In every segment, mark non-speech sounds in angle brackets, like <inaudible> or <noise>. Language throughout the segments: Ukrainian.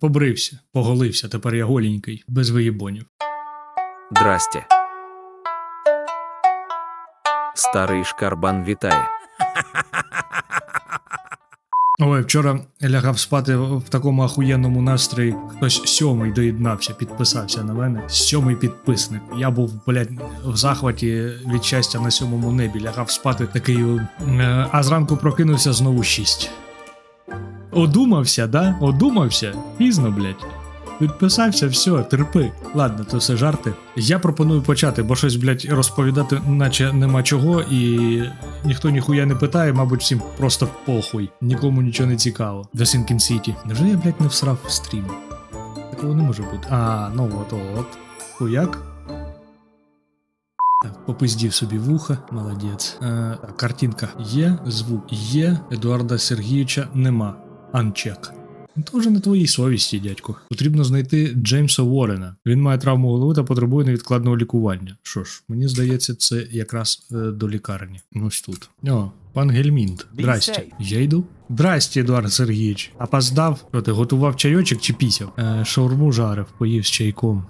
Побрився, поголився, тепер я голенький, без виєбонів. Здрасте. Старий шкарбан вітає. Ой, вчора лягав спати в такому ахуєнному настрої. Хтось сьомий доєднався, підписався на мене. Сьомий підписник. Я був, блядь, в захваті від щастя на сьомому небі. Лягав спати такий, е, а зранку прокинувся знову шість. Одумався, да? Одумався? Пізно, блядь. Підписався, все, терпи. Ладно, то все жарти. Я пропоную почати, бо щось, блядь, розповідати, наче нема чого, і ніхто ніхуя не питає, мабуть, всім просто похуй. Нікому нічого не цікаво. The Sinking City. Невже я, блядь, не всрав в стрім? Такого не може бути. А, ну от, от. Хуяк. Попиздів собі вуха, молодець. Е, картинка є, звук є, Едуарда Сергійовича нема. Анчек. Ну, То вже на твоїй совісті, дядько. Потрібно знайти Джеймса Уоррена. Він має травму голови та потребує невідкладного лікування. Що ж, мені здається, це якраз е, до лікарні. Ось тут. О, пан Гельмінт. Здрасте. Я йду. Здрасте, Едуард Сергійович. Опоздав. Що ти готував чайочок чи пісяв? Е, шаурму жарив, поїв з чайком.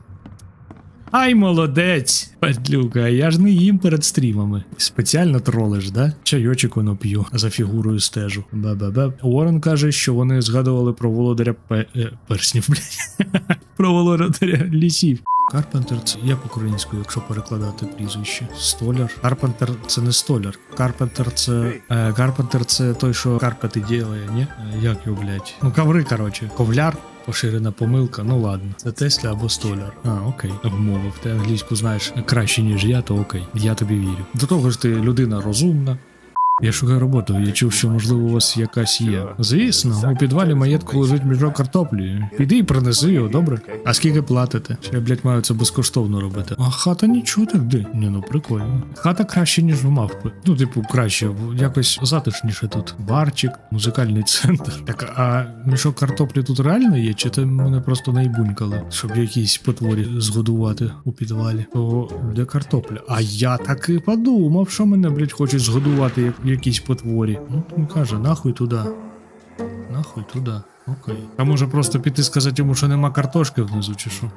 Ай, молодець! Падлюка, а я ж не їм перед стрімами. Спеціально тролиш, да? Чайочок воно п'ю, за фігурою стежу. Бе-бе-бе. Уоррен каже, що вони згадували про володаря пе... е, перснів, <laughs> блядь. про володаря лісів. Карпентер це як українською, якщо перекладати прізвище. Столяр. Карпентер це не столяр. Карпентер це. Е, Карпентер це той, що карпети ділає, ні? Е, як його, блядь? Ну, коври, коротше. Ковляр. Поширена помилка, ну ладно. Це Тесля або Столяр. А, окей. Обмовив. Ти англійську знаєш краще, ніж я, то окей. Я тобі вірю. До того ж, ти людина розумна. Я шукаю роботу, я чув, що можливо у вас якась є. Звісно, у підвалі маєтку лежить мішок картоплі. Піди і принеси його, добре? А скільки платите? Що я, блядь, маю це безкоштовно робити. А хата нічого так де. Ні, ну прикольно. Хата краще, ніж в мавпи. Ну, типу, краще, якось затишніше тут. Барчик, музикальний центр. Так, а мішок картоплі тут реально є, чи ти мене просто наїбунькали, щоб якісь потворі згодувати у підвалі? То де картопля? А я так і подумав, що мене, блядь, хочуть згодувати як якісь потворі. Ну, він каже, нахуй туди. Нахуй туди. Окей. А може просто піти сказати йому, що нема картошки внизу, чи що?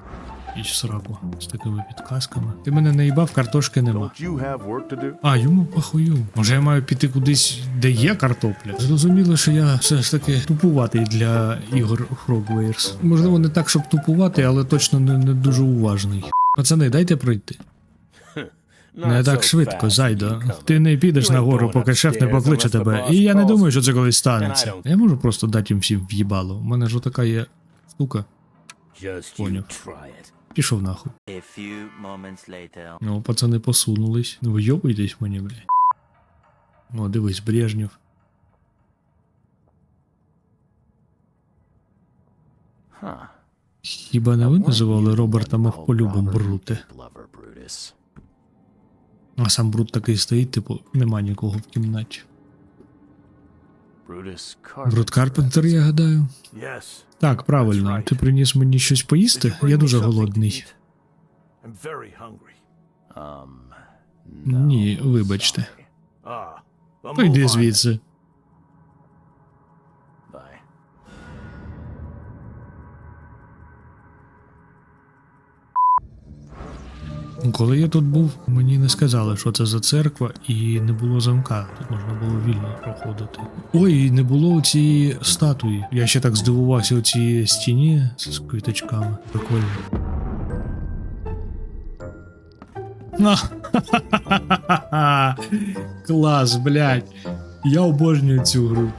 Іч сраку з такими підказками. Ти мене наїбав, картошки нема. А, йому похую. Може я маю піти кудись, де є картопля? Зрозуміло, що я все ж таки тупуватий для ігор Frogwares. Можливо, не так, щоб тупувати, але точно не, не дуже уважний. Пацани, дайте пройти. Не так швидко, зайдо. Ти не підеш нагору, поки шеф не покличе тебе. І я не думаю, що це колись станеться. Я можу просто дати їм всім в'їбало. У мене ж така є штука. Поняв. Пішов нахуй. Ну, пацани посунулись. Ну, ви мені, блядь. О, дивись, Брежнєв. Хіба не ви називали Роберта Мавполюбом Бруте? А сам Брут такий стоїть, типу, нема нікого в кімнаті. Брут Карпентер, я гадаю. Так, правильно. Ти приніс мені щось поїсти? Я дуже голодний. Um. Ні, вибачте. Ah, the То йди Mohawk. звідси. Коли я тут був, мені не сказали, що це за церква, і не було замка. Тут можна було вільно проходити. Ой, і не було цієї статуї. Я ще так здивувався у цій стіні з квіточками. Прикольно. А, <laughs> Клас, блядь. Я обожнюю цю гру.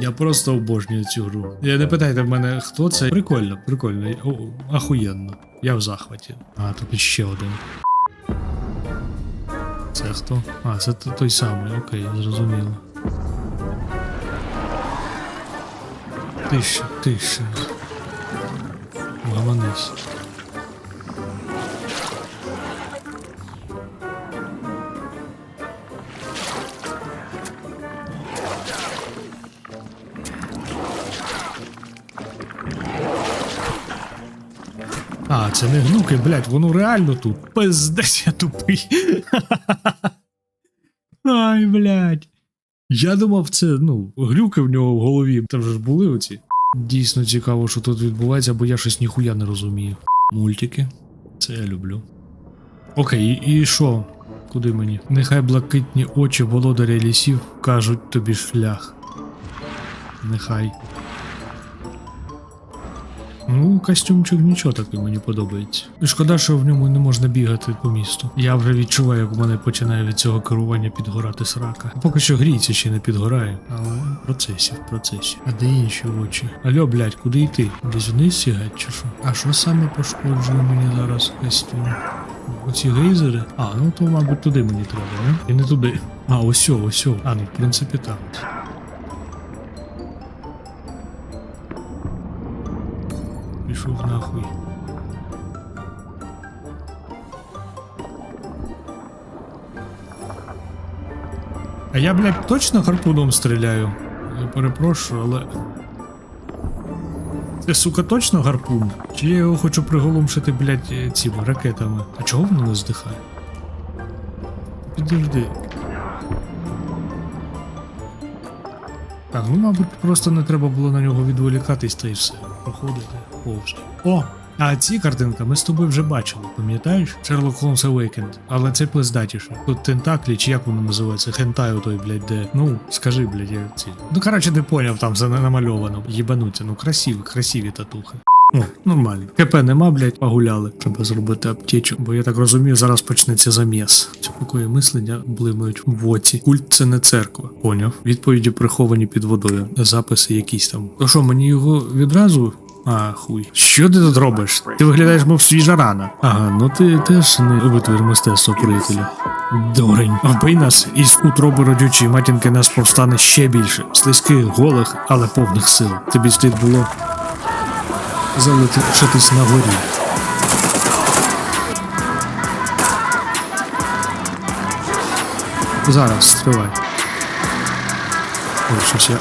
Я просто обожнюю цю гру. Я не питайте в мене, хто це. Прикольно, прикольно. О, ахуєнно. Я в захваті. А, тут ще один. Це хто? А, це той самий, окей, зрозуміло. Тише, тише. Гаманись. Це не глюки, блядь, воно реально тут. Пиздець я тупий. <laughs> Ай, блядь. Я думав, це, ну, глюки в нього в голові. Там же ж були оці. Дійсно цікаво, що тут відбувається, бо я щось ніхуя не розумію. Мультики. Це я люблю. Окей, і і що? Куди мені? Нехай блакитні очі володаря лісів кажуть тобі шлях. Нехай. Ну, костюмчик нічого такий мені подобається. Шкода, що в ньому не можна бігати по місту. Я вже відчуваю, як у мене починає від цього керування підгорати срака. Поки що гріється ще не підгорає, але в процесі, в процесі. А де інші очі? Алло, блядь, куди йти? Десь вниз сігать чи що? А що саме пошкоджує мені зараз костюм? Оці гейзери? А, ну то, мабуть, туди мені треба, не? І не туди. А, ось, ось. А, ну, в принципі, так. Пішов нахуй. А я, блядь, точно харпуном стріляю? Я перепрошую, але. Це, сука, точно гарпун? Чи я його хочу приголомшити, блядь, е, цими ракетами? А чого воно не здихає? Підожди. Так, ну мабуть, просто не треба було на нього відволікатись та й все. Проходити повз. О! А ці картинки ми з тобою вже бачили, пам'ятаєш? Шерлок Холмс Awakened. Але це пиздатіше. Тут тентаклі, чи як воно називається? Хентай той, блядь, де. Ну, скажи, блядь, я ці. Ну, коротше, не поняв, там все намальовано. Єбануться, ну красиві, красиві татухи. О, нормально. КП нема, блядь, погуляли. Треба зробити аптечу, бо я так розумію, зараз почнеться заміс. Це покої мислення блимають в оці. Культ це не церква. Поняв. Відповіді приховані під водою. Записи якісь там. То що, мені його відразу. А, хуй. Що ти тут робиш? Ти виглядаєш, мов свіжа рана. Ага, ну ти теж не витвір мистецтва приятеля. Дурень. Вбий нас із утроби родючої матінки нас повстане ще більше. Слизьких, голих, але повних сил. Тобі слід було залишитись на горі. Зараз, стривай. Ой, щось я.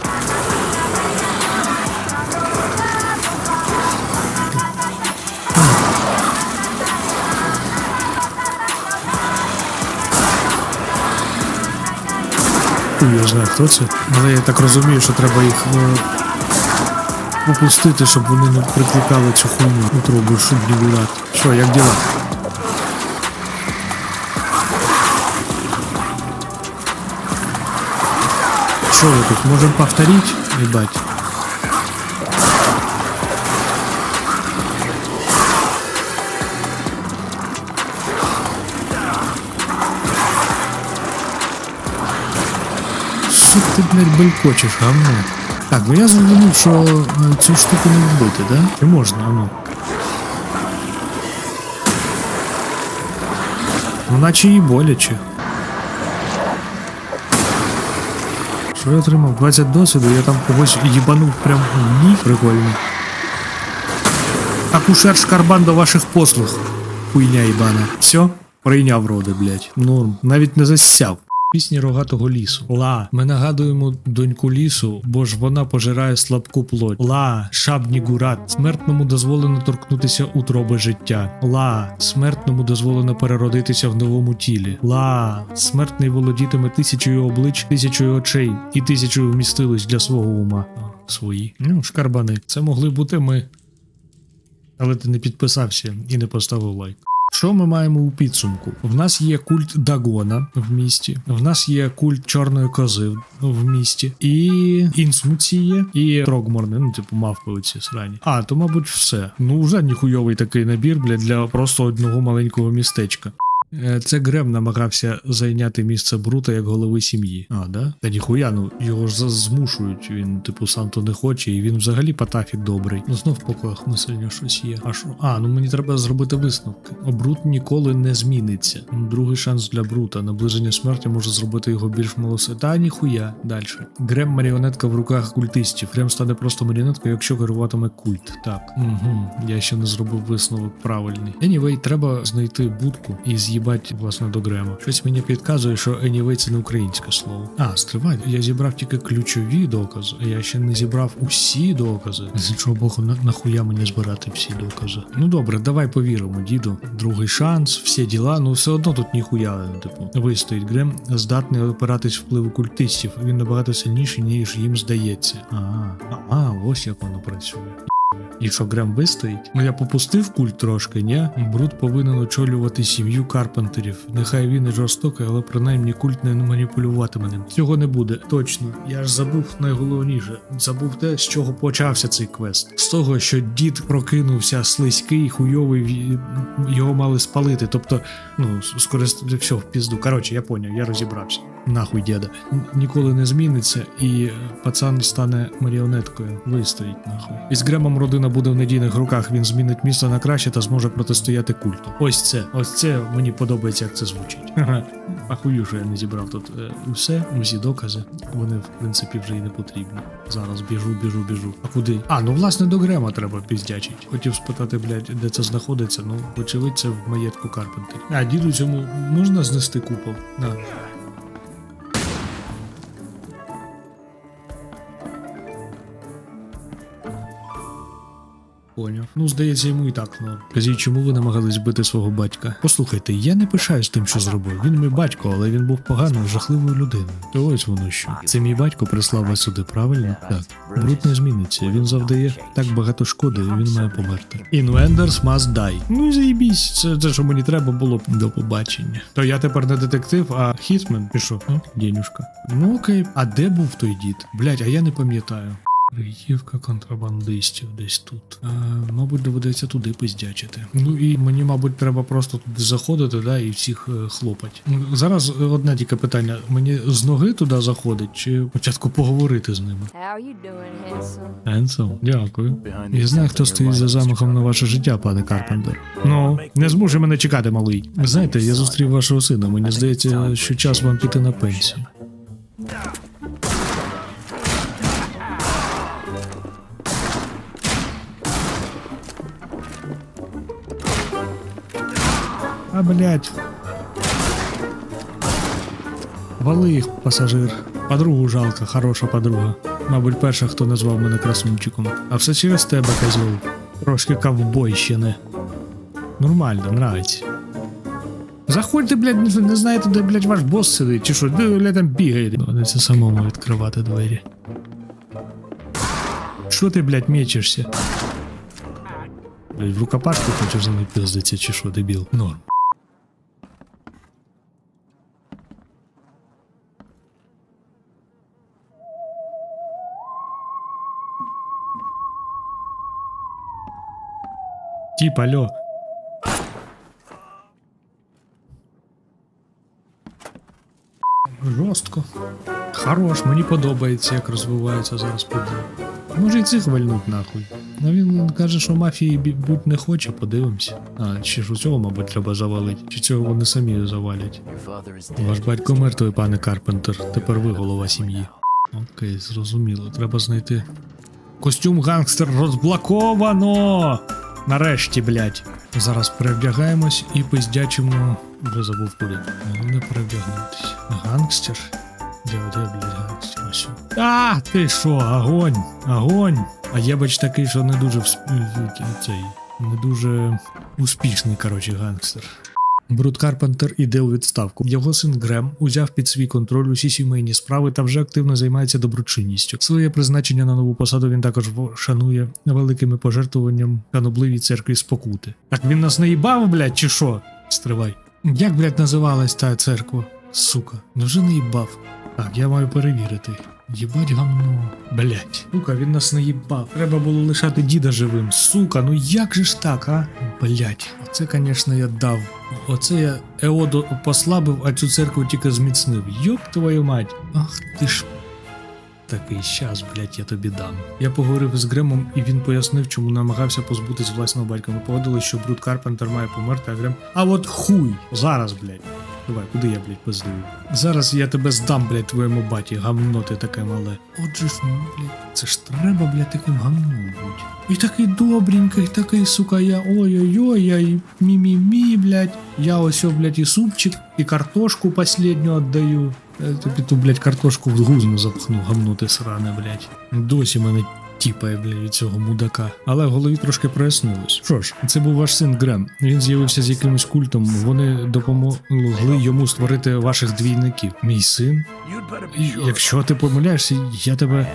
Я знаю, хто це. Але я так розумію, що треба їх е, попустити, щоб вони не прикликали цю хуйню у трубу, щоб не гуляти. Що, як діла? Що ви тут? Можем повторить? Ебать. Що ти, блядь, белькочеш, говно? Так, ну я зрозумів, що е, цю штуку не вбити, да? Чи можна, а ну? Ну, наче і боляче. Що я отримав? 20 досвіду, я там когось їбанув прям в ніг. Прикольно. Акушер Шкарбан до ваших послуг. Хуйня їбана. Все? Прийняв роди, блядь. Норм. Навіть не засяв. Пісні рогатого лісу. Ла. Ми нагадуємо доньку лісу, бо ж вона пожирає слабку плоть. Ла, шабні гурат. Смертному дозволено торкнутися утроби життя. Ла, смертному дозволено переродитися в новому тілі. Ла, смертний володітиме тисячою облич, тисячою очей і тисячою вмістилищ для свого ума. А, Свої. Ну, шкарбани. Це могли бути ми. Але ти не підписався і не поставив лайк. Що ми маємо у підсумку? В нас є культ Дагона в місті, в нас є культ чорної кози в місті, і інсмуці і Трогморни, ну типу мавпи оці срані. А, то мабуть все. Ну вже ніхуйовий такий набір бля, для просто одного маленького містечка. Е, Це Грем намагався зайняти місце Брута як голови сім'ї. А, да? Та ніхуя, ну його ж змушують. Він, типу, сам то не хоче, і він взагалі патафік добрий. Ну знов в покоях мислення щось є. А що? А, ну мені треба зробити висновки. Брут ніколи не зміниться. Ну, Другий шанс для Брута. Наближення смерті може зробити його більш милосе. Та ніхуя. Далі. Грем маріонетка в руках культистів. Грем стане просто маріонеткою, якщо керуватиме культ. Так. Угу. Я ще не зробив висновок правильний. Anyway, треба знайти будку і з'їбати їбать власне до Грема. Щось мені підказує, що anyway це не українське слово. А, стривай, я зібрав тільки ключові докази, я ще не зібрав усі докази. З іншого боку, на, нахуя мені збирати всі докази. Ну добре, давай повіримо, діду. Другий шанс, всі діла, ну все одно тут ніхуя, типу, вистоїть. Грем здатний опиратись впливу культистів. Він набагато сильніший, ніж їм здається. А, а, ось як воно працює. І що Грем вистоїть? Ну я попустив культ трошки, ні? Бруд повинен очолювати сім'ю Карпентерів. Нехай він і жорстокий, але принаймні культ не маніпулюватиме ним. Цього не буде. Точно. Я ж забув найголовніше. Забув те, з чого почався цей квест. З того, що дід прокинувся слизький, хуйовий, його мали спалити. Тобто, ну, скористати все в пізду. Коротше, я поняв, я розібрався. Нахуй діда. Ніколи не зміниться, і е, пацан стане маріонеткою. Вистоїть нахуй. І з Гремом родина буде в надійних руках. Він змінить місто на краще та зможе протистояти культу. Ось це, ось це мені подобається, як це звучить. Ахую, що я не зібрав тут е, усе, усі докази. Вони, в принципі, вже і не потрібні. Зараз біжу, біжу, біжу. А куди? А, ну власне до Грема треба піздячить. Хотів спитати, блядь, де це знаходиться. Ну, вочевидь, це в маєтку Карпентері. А, діду цьому можна знести купол? На. Поняв. Ну, здається, йому і так ну. Кажіть, чому ви намагались бити свого батька? Послухайте, я не пишаюсь тим, що зробив. Він мій батько, але він був поганою, жахливою людиною. То ось воно що. Це мій батько прислав вас сюди, правильно? Так. Бруд не зміниться. Він завдає так багато шкоди, і він має померти. Inwenders must die. Ну заїбісь, це те, що мені треба було до побачення. То я тепер не детектив, а хітмен пішов. Ну, денюшка. Ну окей, а де був той дід? Блять, а я не пам'ятаю. Приївка контрабандистів десь тут. Е, мабуть, доведеться туди пиздячити. Ну і мені, мабуть, треба просто туди заходити, да, і всіх е, хлопать. Ну, Зараз одне тільки питання: мені з ноги туди заходить, чи спочатку поговорити з ними? Енсел, дякую. Я знаю, хто стоїть за замахом на ваше життя, пане Карпентер. Ну, не змушуй мене чекати, малий. Знаєте, я зустрів вашого сина. Мені здається, що час вам піти на пенсію. Блядь. Вали їх, пасажир. Подругу жалко, хороша подруга. Мабуть, перша, хто назвав мене красунчиком. А все через тебе, козьол. Трошки ковбойщини. Нормально, нравиться. Заходьте, блядь, не, не знаєте, де, блядь, ваш бос сидить, чи що, де, блядь, там бігаєте. Доводиться самому відкривати двері. Що ти, блядь, мечешся? Блядь, в рукопашку хочеш за мною пиздиться, чи що, дебіл? Норм. Тип, алло. Жорстко. Хорош, мені подобається, як розвиваються зараз події. Може і цих вальнуть нахуй. Ну він каже, що мафії будь не хоче, подивимось. А, чи ж у цього, мабуть, треба завалити, чи цього вони самі завалять. Ваш батько мертвий, пане Карпентер. Тепер ви голова сім'ї. Окей, зрозуміло. Треба знайти. Костюм гангстер розблоковано! Нарешті, блядь. Зараз перевдягаємось і пиздячимо. Вже забув куди. Головне перевдягнутися. Гангстер? Де, де, блядь, гангстер? Ось. А, ти що, огонь! Огонь! А я бач такий, що не дуже всп- цей. Не дуже успішний, коротше, гангстер. Брут Карпентер іде у відставку. Його син Грем узяв під свій контроль усі сімейні справи та вже активно займається доброчинністю. Своє призначення на нову посаду він також шанує великими пожертвуванням канобливій церкві спокути. Так він нас не їбав, блядь, чи що? Стривай. Як, блядь, називалась та церква? Сука, невже не їбав? Так, я маю перевірити. Єбать гамно. Блять. Сука, він нас не їбав. Треба було лишати діда живим. Сука, ну як же ж так, а? Блять, оце, звісно, я дав. Оце я Еоду послабив, а цю церкву тільки зміцнив. Йоп твою мать. Ах ти ж. Такий щас, блять, я тобі дам. Я поговорив з Гремом, і він пояснив, чому намагався позбутись власного батька. Ми погодили, що Брут Карпентер має померти, а Грем. А от хуй! Зараз, блять. Давай, куди я, блядь, пиздую? Зараз я тебе здам, блядь, твоєму баті, гамно ти таке мале. Отже ж, ну, блядь, це ж треба, блядь, таким гамном бути. І такий добренький, такий, сука, я ой-ой-ой, я мі-мі-мі, блядь. Я ось, блядь, і супчик, і картошку последню віддаю. Я тобі ту, блядь, картошку в гузну запхну, гамно ти сране, блядь. Досі мене тіпає, від цього мудака. Але в голові трошки прояснилось. Що ж, це був ваш син Грем. Він з'явився з якимось культом. Вони допомогли йому створити ваших двійників. Мій син? Якщо ти помиляєшся, я тебе.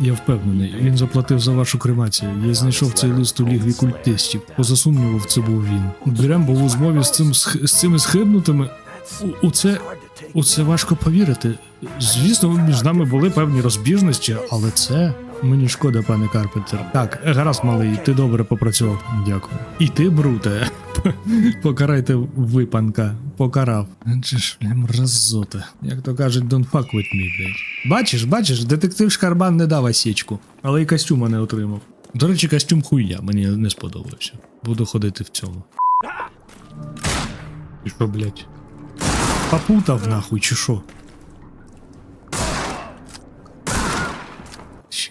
Я впевнений, він заплатив за вашу кремацію. Я знайшов цей лист у лігві культистів. Поза сумніву, це був він. Грем був у змові з цим з цими схибнутими. У, у це у це важко повірити. Звісно, між нами були певні розбіжності, але це мені шкода, пане Карпентер. Так, гаразд, малий, ти добре попрацював. Дякую. І ти, бруте. <laughs> Покарайте ви, панка. Покарав. Адже ж, мразота. Як то кажуть, don't fuck with me, блядь. Бачиш, бачиш, детектив Шкарбан не дав осічку, але й костюма не отримав. До речі, костюм хуя, мені не сподобався. Буду ходити в цьому. І що, блядь? Попутав нахуй, чи що?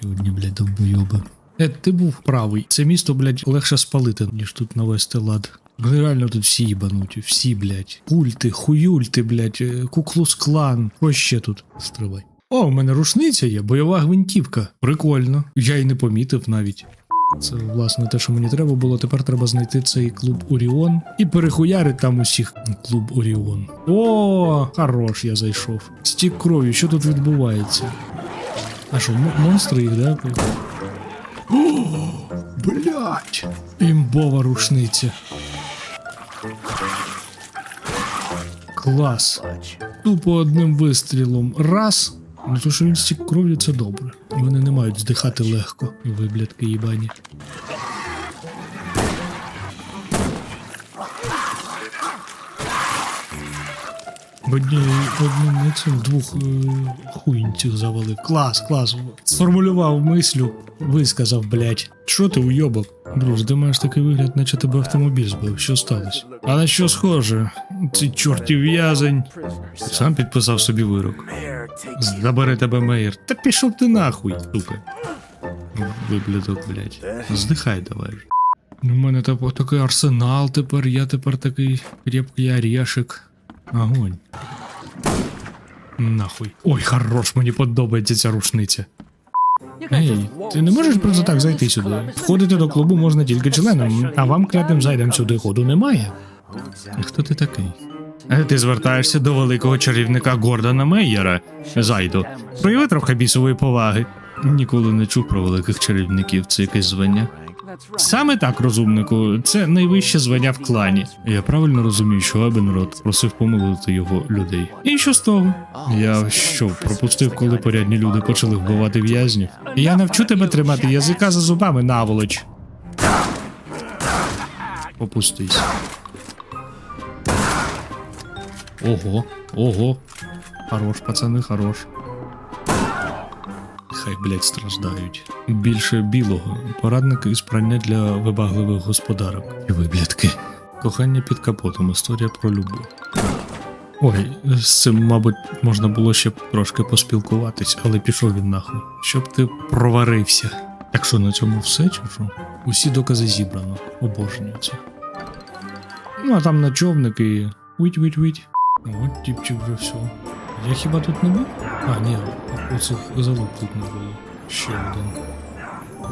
Ще одні, блядь, довбойоби. Е, ти був правий. Це місто, блядь, легше спалити, ніж тут навести лад. Реально тут всі їбануті, всі, блядь. Культи, хуюльти, блядь, е, куклус клан. Що ще тут? Стривай. О, у мене рушниця є, бойова гвинтівка. Прикольно. Я й не помітив навіть. Це власне те, що мені треба було. Тепер треба знайти цей клуб Оріон і перехуярити там усіх клуб Оріон. О, хорош, я зайшов. Стік крові, що тут відбувається? А що, монстри їх, да? О, блять! Імбова рушниця. Клас. Тупо одним вистрілом. Раз. Ну то, що він стік кров'ю, це добре. І вони не мають здихати легко. Виблядки їбані. Цим двох е, хуїнців завалив. Клас, клас. Сформулював мислю, висказав, блять. Що ти уйобок? Друже, ти маєш такий вигляд, наче тебе автомобіль збив. Що сталося? А на що схоже? Цей чортів в'язень. Сам підписав собі вирок. Забере тебе меєр. Та пішов ти нахуй, сука. Виблядок, блять. Здихай давай. У мене тепер такий арсенал тепер, я тепер такий крепкий орешек. Огонь. Нахуй. Ой, хорош, мені подобається ця рушниця. Ей, ти не можеш просто так зайти сюди. Входити до клубу можна тільки членам, а вам клятим зайдем сюди ходу немає. Хто ти такий? Е, Ти звертаєшся до великого чарівника Гордона Мейєра. Зайду. Прояви трохи бісової поваги. Ніколи не чув про великих чарівників, це якесь звання. Саме так, розумнику, це найвище звання в клані. Я правильно розумію, що Ебенрод просив помилити його людей. І що з того? Я що, пропустив, коли порядні люди почали вбивати в'язнів? Я навчу тебе тримати язика за зубами, наволоч. Опустись. Ого, ого. Хорош, пацани, хорош. Хай, блядь, страждають. Більше білого. Порадник із прання для вибагливих господарок. І виблядки. Кохання під капотом. Історія про любов. Ой, з цим, мабуть, можна було ще трошки поспілкуватись, але пішов він нахуй. Щоб ти проварився. Так що на цьому все, чи що? Усі докази зібрано. Обожнюю це. Ну, а там на човник і. Вить-вить-вить. От тіпчик вже все. Я хіба тут не був? А, ні, оцих залуп тут не було. Ще один.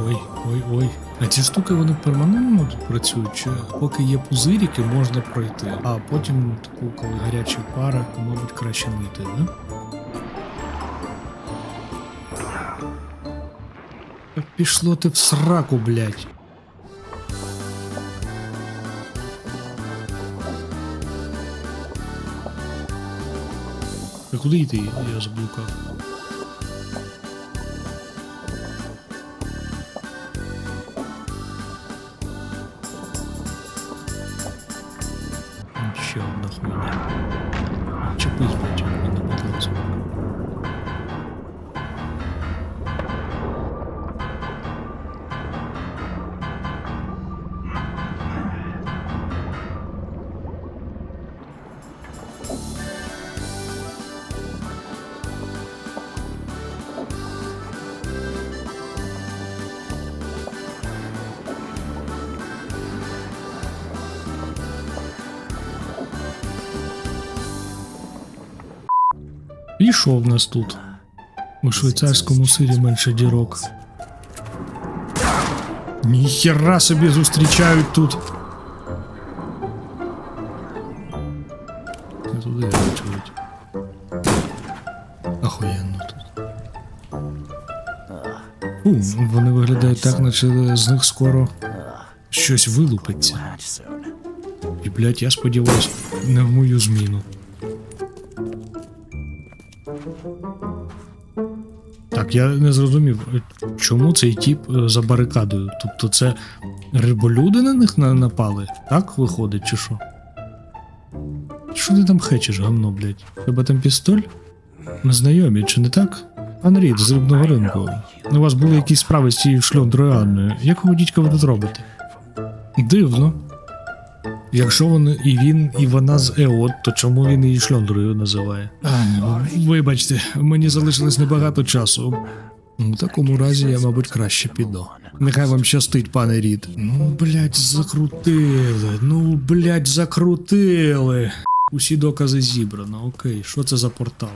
Ой, ой, ой. А ці штуки вони перманентно тут працюють, чи поки є пузиріки, можна пройти. А потім, таку, коли гаряча пара, то, мабуть, краще не йти, да? Пішло ти в сраку, блядь. А куди йти? Я заблукав. Ще одна хуйня. Чепись, блядь, у що в нас тут? У швейцарському сирі менше дірок. Ніхера собі зустрічають тут. Не тут. Фу, вони виглядають так, наче з них скоро щось вилупиться. І, блядь, я сподіваюсь, не в мою зміну. Так, я не зрозумів, чому цей тіп е, за барикадою? Тобто це риболюди на них напали? Так виходить, чи що? Що ти там хечеш, гамно, блядь? Тебе там пістоль? Ми знайомі, чи не так? Пан Рід з рибного ринку. У вас були якісь справи з цією шльондрою Анною. Якого дідька ви тут робите? Дивно. Якщо вони і він, і вона з Еот, то чому він її шльондрою називає? А, вибачте, мені залишилось небагато часу. У такому разі я, мабуть, краще піду. Нехай вам щастить, пане Рід. Ну, блядь, закрутили. Ну, блядь, закрутили. Усі докази зібрано. Окей, що це за портал?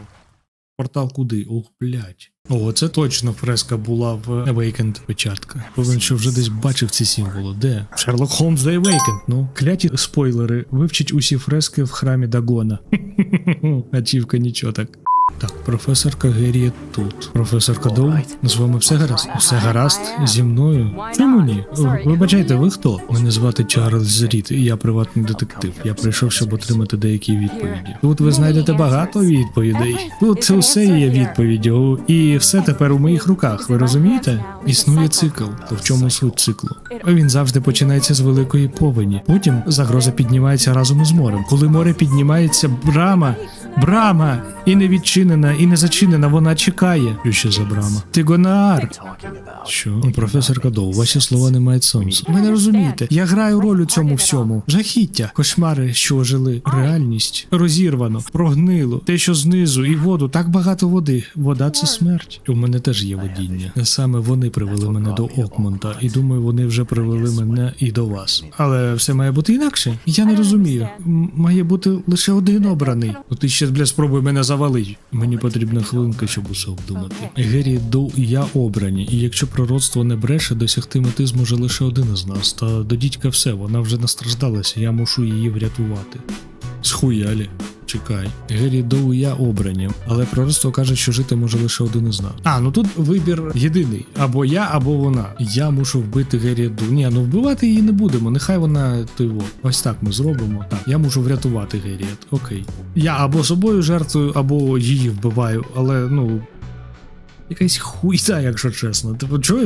Портал куди? Ох, блядь. О, це точно фреска була в Awakened печатка. Повинен, що вже десь бачив ці символи. Де? Шерлок Холмс The Awakened. Ну, кляті спойлери. Вивчить усі фрески в храмі Дагона. <laughs> Ачівка нічого так. Так, професорка Герія тут. Професорка Доу, з вами все гаразд? Все гаразд зі мною? Чому ні? Вибачайте, ви хто? Мене звати Чарльз Рід, і я приватний детектив. Я прийшов, щоб отримати деякі відповіді. Тут ви знайдете багато відповідей. Тут усе є відповіддю, і все тепер у моїх руках. Ви розумієте? Існує цикл. То в чому суть циклу? Він завжди починається з великої повені. Потім загроза піднімається разом із морем. Коли море піднімається, брама, брама, і не відчинена, і не зачинена, вона чекає. Що за брама? Talking about. Що? Професор Кадоу, ваші слова не мають сенсу. Ви не розумієте. Я граю роль у цьому всьому. Жахіття, кошмари, що ожили, реальність розірвано, прогнило. Те, що знизу, і воду, так багато води. Вода це смерть. У мене теж є водіння. Саме вони привели мене до Окмонта, і думаю, вони вже привели мене і до вас. Але все має бути інакше. Я не розумію. Має бути лише один обраний. Ти ще бля спробуй мене завалить. Мені потрібна хвилинка, щоб усе обдумати. Гері Доу і я обрані, і якщо пророцтво не бреше, досягти мети зможе лише один із нас. Та до дідька все, вона вже настраждалася, я мушу її врятувати. Схуялі. Чекай, Гері Доу і я обрані, але пророцтво каже, що жити може лише один із нас. А, ну тут вибір єдиний: або я, або вона. Я мушу вбити Гері Доу. Ні, ну вбивати її не будемо. Нехай вона той во. Ось так ми зробимо. Так, я можу врятувати Геріет. Окей. Я або собою жертвую, або її вбиваю, але ну. Якась хуйта, якщо чесно. Типу, чого,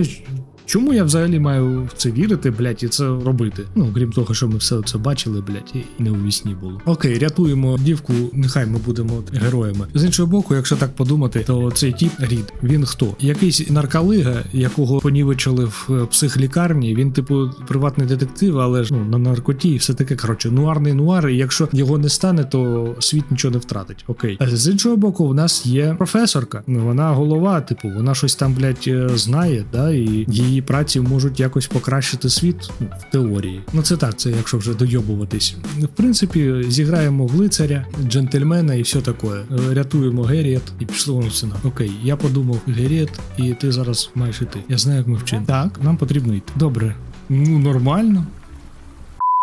чому я взагалі маю в це вірити, блядь, і це робити? Ну, крім того, що ми все це бачили, блядь, і не у вісні було. Окей, рятуємо дівку, нехай ми будемо героями. З іншого боку, якщо так подумати, то цей тіп Рід, він хто? Якийсь нарколига, якого понівечили в е, психлікарні. Він, типу, приватний детектив, але ж ну на наркоті і все таке. Коротше, нуарний нуар. І якщо його не стане, то світ нічого не втратить. Окей. А з іншого боку, в нас є професорка. Вона голова, типу, вона щось там, блядь, е, знає, да, і її праці можуть якось покращити світ ну, в теорії. Ну це так, це якщо вже дойобуватись. В принципі, зіграємо в лицаря, джентльмена і все таке. Рятуємо Геріет і пішли воно все на. Окей, я подумав Геріет, і ти зараз маєш іти. Я знаю, як ми вчимо. Так, нам потрібно йти. Добре. Ну, нормально.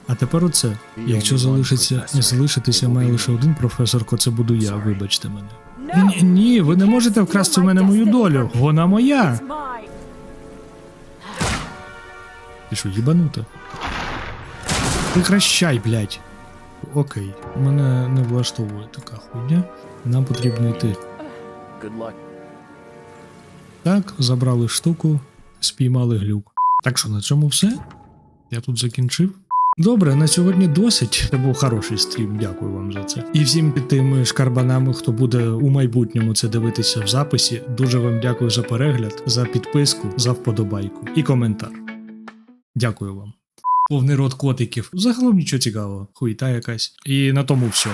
А тепер оце. Якщо залишиться, залишитися має лише один професорко, це буду я, вибачте мене. Ні, ні, ви не можете вкрасти в мене мою долю. Вона моя. Ти що, їбанута? Прекращай, блядь. Окей, мене не влаштовує така хуйня. Нам потрібно йти. Так, забрали штуку, спіймали глюк. Так що на цьому все. Я тут закінчив. Добре, на сьогодні досить. Це був хороший стрім, дякую вам за це. І всім тим шкарбанам, хто буде у майбутньому це дивитися в записі. Дуже вам дякую за перегляд, за підписку, за вподобайку і коментар. Дякую вам. Повний рот котиків. Загалом нічого цікавого. Хуйта якась. І на тому все.